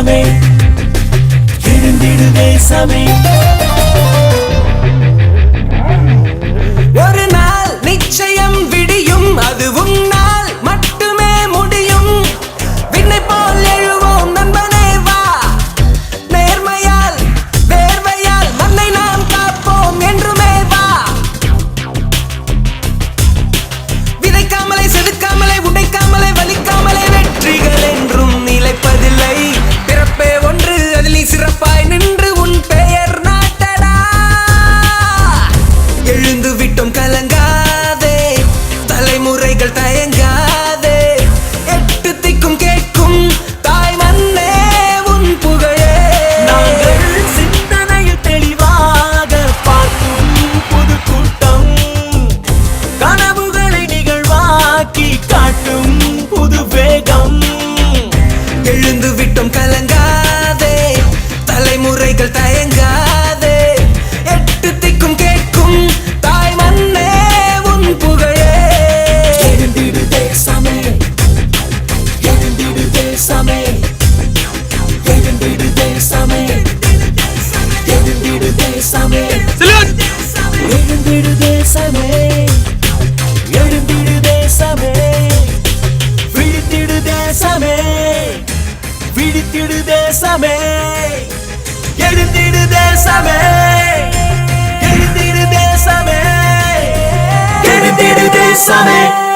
தேசமே எழுந்திடு தேசமே playing games. எழுந்திடு தேசமே எழுந்திடு தேசமே. விழித்திடு தேசமே விழித்திடு தேசமே. எழுந்திடு தேசமே எழுந்திடு தேசமே. எழுந்திடு தேசமே.